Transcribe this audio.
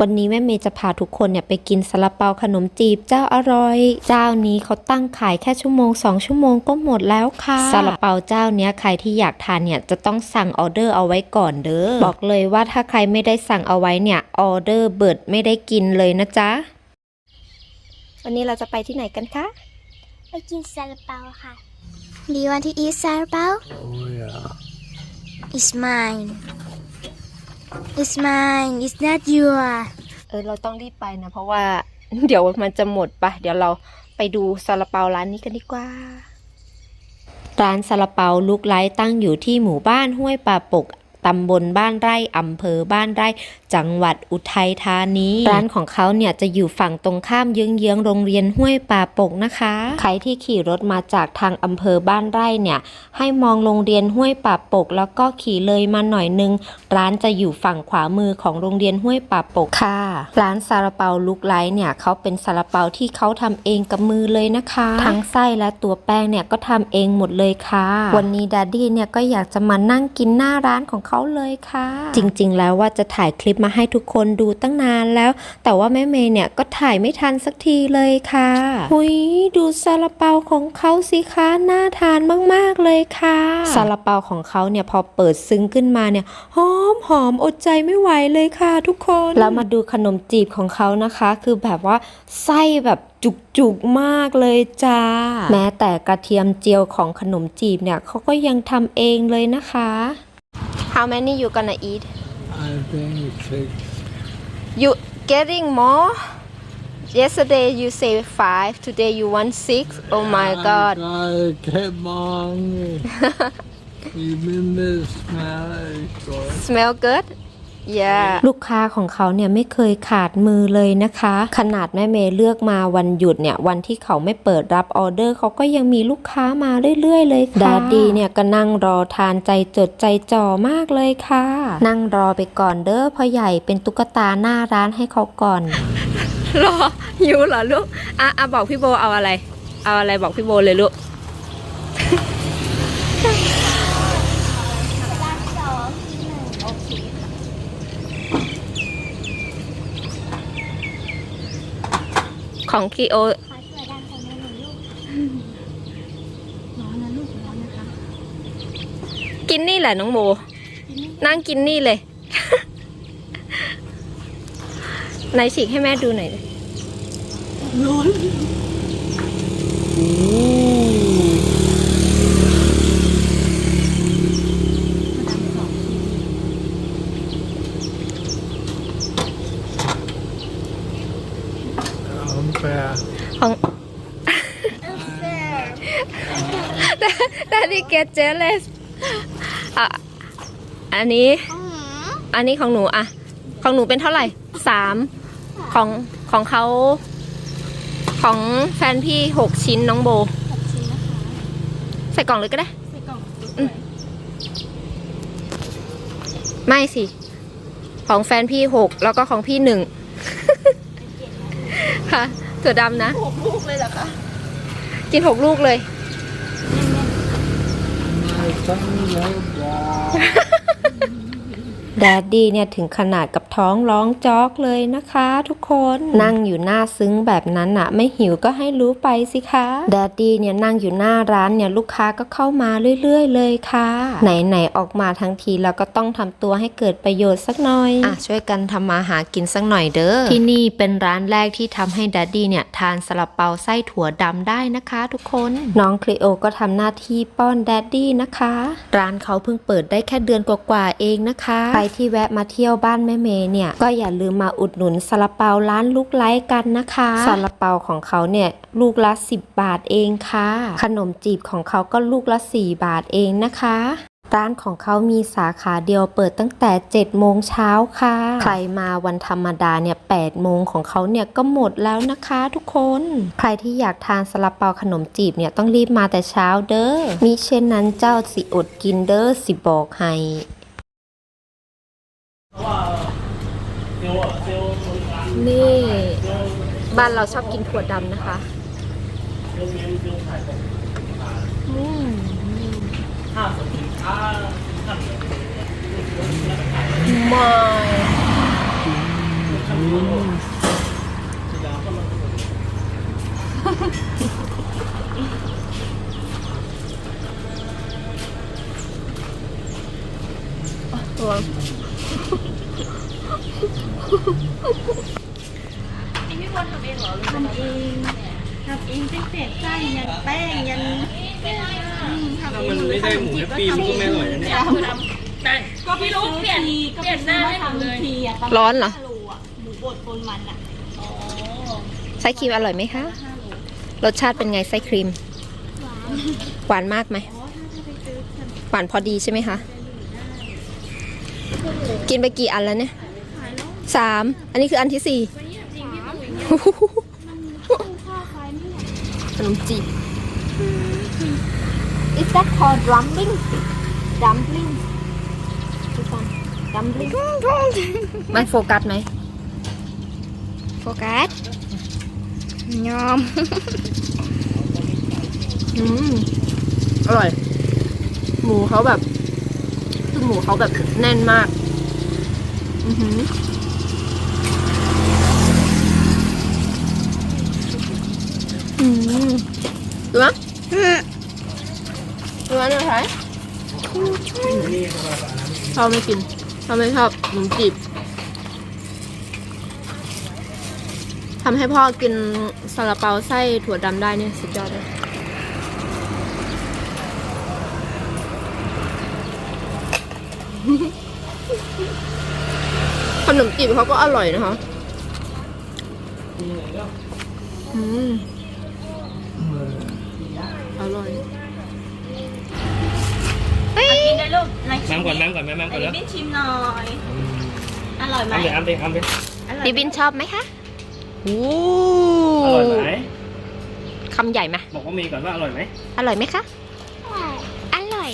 วันนี้แม่เมย์จะพาทุกคนเนี่ยไปกินซาลาเปาขนมจีบเจ้าอร่อย เจ้านี้เขาตั้งขายแค่ชั่วโมง 2 ชั่วโมงก็หมดแล้วค่ะซาลาเปาเจ้าเนี้ยใครที่อยากทานเนี่ยจะต้องสั่งออเดอร์เอาไว้ก่อนเด้อบอกเลยว่าถ้าใครไม่ได้สั่งเอาไว้เนี่ยออเดอร์เบิดไม่ได้กินเลยนะจ๊ะวันนี้เราจะไปที่ไหนกันคะไปกินซาลาเปาค่ะ Do you want to eat ซาลาเปา Oh yeah. It's mine It's mine It's not your เออเราต้องรีบไปนะ เพราะว่าเดี๋ยวมันจะหมดปะเดี๋ยวเราไปดูซาลาเปาร้านนี้กันดีกว่า ร้านซาลาเปาลูกไล้ตั้งอยู่ที่หมู่บ้านห้วยป่าปก ตำบลบ้านไร่อำเภอบ้านไร่ จังหวัดอุทัยธานี ร้านของเขาเนี่ยจะอยู่ฝั่งตรงข้ามเยื้องๆโรงเรียนห้วยป่าปกนะคะ ใครที่ขี่รถมาจากทางอำเภอบ้านไร่เนี่ย ให้มองโรงเรียนห้วยป่าปก แล้วก็ขี่เลยมาหน่อยนึง ร้านจะอยู่ฝั่งขวามือของโรงเรียนห้วยป่าปกค่ะ ร้านซาลาเปาลูกไลท์เนี่ยเขาเป็นซาลาเปาที่เขาทำเองกับมือเลยนะคะ ทั้งไส้และตัวแป้งเนี่ยก็ทำเองหมดเลยค่ะ วันนี้ดัดดี้เนี่ยก็อยากจะมานั่งกินหน้าร้านของเขาเลยค่ะ จริงๆ แล้วว่าจะถ่ายคลิปมาให้ทุกคนดูตั้งนานแล้ว แต่ว่าแม่เมย์เนี่ยก็ถ่ายไม่ทันสักทีเลยค่ะหุยดูซาลาเปาของเขาสิคะน่าทานมากๆเลยค่ะซาลาเปาของเขาเนี่ยพอเปิดซึ้งขึ้นมาเนี่ยหอมหอมอดใจไม่ไหวเลยค่ะ ทุกคนแล้วมาดูขนมจีบของเขานะคะ คือแบบว่าไส้แบบจุกๆมากเลยจ้า แม้แต่กระเทียมเจียวของขนมจีบเนี่ยเขาก็ยังทำเองเลยนะคะ How many you gonna eat I think six. You getting more Yesterday you say five today you want six Oh my I god gotta keep on. Even the smell is good. smell good yeah ลูกค้าของเขาเนี่ยไม่เคยขาดมือเลยนะคะ ขนาดแม่เมย์เลือกมาวันหยุดเนี่ยวันที่เขาไม่เปิดรับออเดอร์เขาก็ยังมีลูกค้ามาเรื่อย ๆ เลยค่ะดาดีเนี่ยก็นั่งรอทานใจจดใจจ่อมากเลยค่ะ นั่งรอไปก่อนเด้อพ่อใหญ่เป็นตุ๊กตาหน้าร้านให้เขาก่อน รออยู่เหรอลูกอะอะบอกพี่โบเอาอะไร เอาอะไรบอกพี่โบเลยลูก ของคีโอขอถั่วดำใส่ในหนึ่งลูกกินนี่แหละน้องโบนั่งกินนี่เลย ไหนฉีกให้แม่ดูหน่อยดิ Unfair. ของ Daddy get jealous อะอันนี้ อันนี้ของหนูอะของหนูเป็นเท่าไหร่สามของของเขา ของแฟนพี่หกชิ้นน้องโบใส่กล่องเลยก็ได้อืม ไม่สิ ของแฟนพี่หกแล้วก็ของพี่หนึ่ง ค่ะถั่วดำนะ หกลูกเลยเหรอคะ กินหกลูกเลย แดดดี้เนี่ยถึงขนาดกับ ท้องร้องจอกเลยนะคะทุกคนนั่งอยู่หน้าซึ้งแบบนั้นอะไม่หิวก็ให้รู้ไปสิคะแดดดี้เนี่ยนั่งอยู่หน้าร้านเนี่ยลูกค้าก็เข้ามาเรื่อยๆ เลยค่ะ ไหนๆออกมาทั้งทีแล้วก็ต้องทำตัวให้เกิดประโยชน์สักหน่อยอะช่วยกันทำมาหากินสักหน่อยเด้อที่นี่เป็นร้านแรกที่ทำให้แดดดี้เนี่ยทานซาลาเปาไส้ถั่วดำได้นะคะทุกคนน้องคลีโอก็ทำหน้าที่ป้อนแดดดี้นะคะ ร้านเขาเพิ่งเปิดได้แค่เดือนกว่าๆเองนะคะใครที่แวะมาเที่ยวบ้านแม่เมย์เนี่ยก็อย่าลืมมาอุดหนุนซาลาเปาร้านลูกไลท์กันนะคะซาลาเปาของเขาเนี่ยลูกละ 10 บาทเองค่ะ ขนมจีบของเขาก็ลูกละ 4 บาทเองนะคะร้านของเขามีสาขาเดียวเปิดตั้งแต่ 7 โมงเช้าค่ะ ใครมาวันธรรมดาเนี่ย 8 โมงของเขาเนี่ยก็หมดแล้วนะคะทุกคน ใครที่อยากทานซาลาเปาขนมจีบเนี่ยต้องรีบมาแต่เช้าเด้อ มิเช่นนั้นเจ้าสิอดกินเด้อสิบอกให้ นี่ บ้านเราชอบกินถั่วดำนะคะอืมไม่ระวั อีกมีคนทำเองเหรอทำเองทำเองตั้งแต่ไส้ยันแป้งยันทำเองมันไม่ได้หมูปีมก็ไม่อร่อยนะเนี่ยก็พี่รู้เปลี่ยนก็เปลี่ยนหน้าให้หมดเลยร้อนเหรอห้าโลอะหมูบดปนมันอะไส้ครีมอร่อยไหมคะ รสชาติเป็นไงไส้ครีม หวานมากไหมหวานพอดีใช่ไหมคะ กินไปกี่อันแล้วเนี่ย สามอันนี้คืออันที่สี่ขนมจีบ Is that called dumpling dumpling This one dumpling ไม่โฟกัสไหม โฟกัส ยอม อืม อร่อย หมูเขาแบบคือหมูเขาแบบแน่นมาก อือหืออื ดูมั้ยดูมั้ยนะคะชอบไม่กินชอบไม่ชอบขนมจีบทำให้พ่อกินซาลาเปาไส้ถั่วดำได้เนี่ยสุดยอดเลยขนมจีบเขาก็อร่อยนะคะ อืมอ ร่อยกินได้ลูกน้ำก่อนน้ำก่อนแม่น้ำก่อนแล้ว บิ้นชิมหน่อย อร่อยไหมอ้ำเลยอ้ำเลยอ้ำเลยอร่อยบิบินชอบไหมคะโอ้อร่อยไหมคำใหญ่ไหมบอกว่ามีก่อนว่าอร่อยไหม อร่อยไหมคะ อร่อย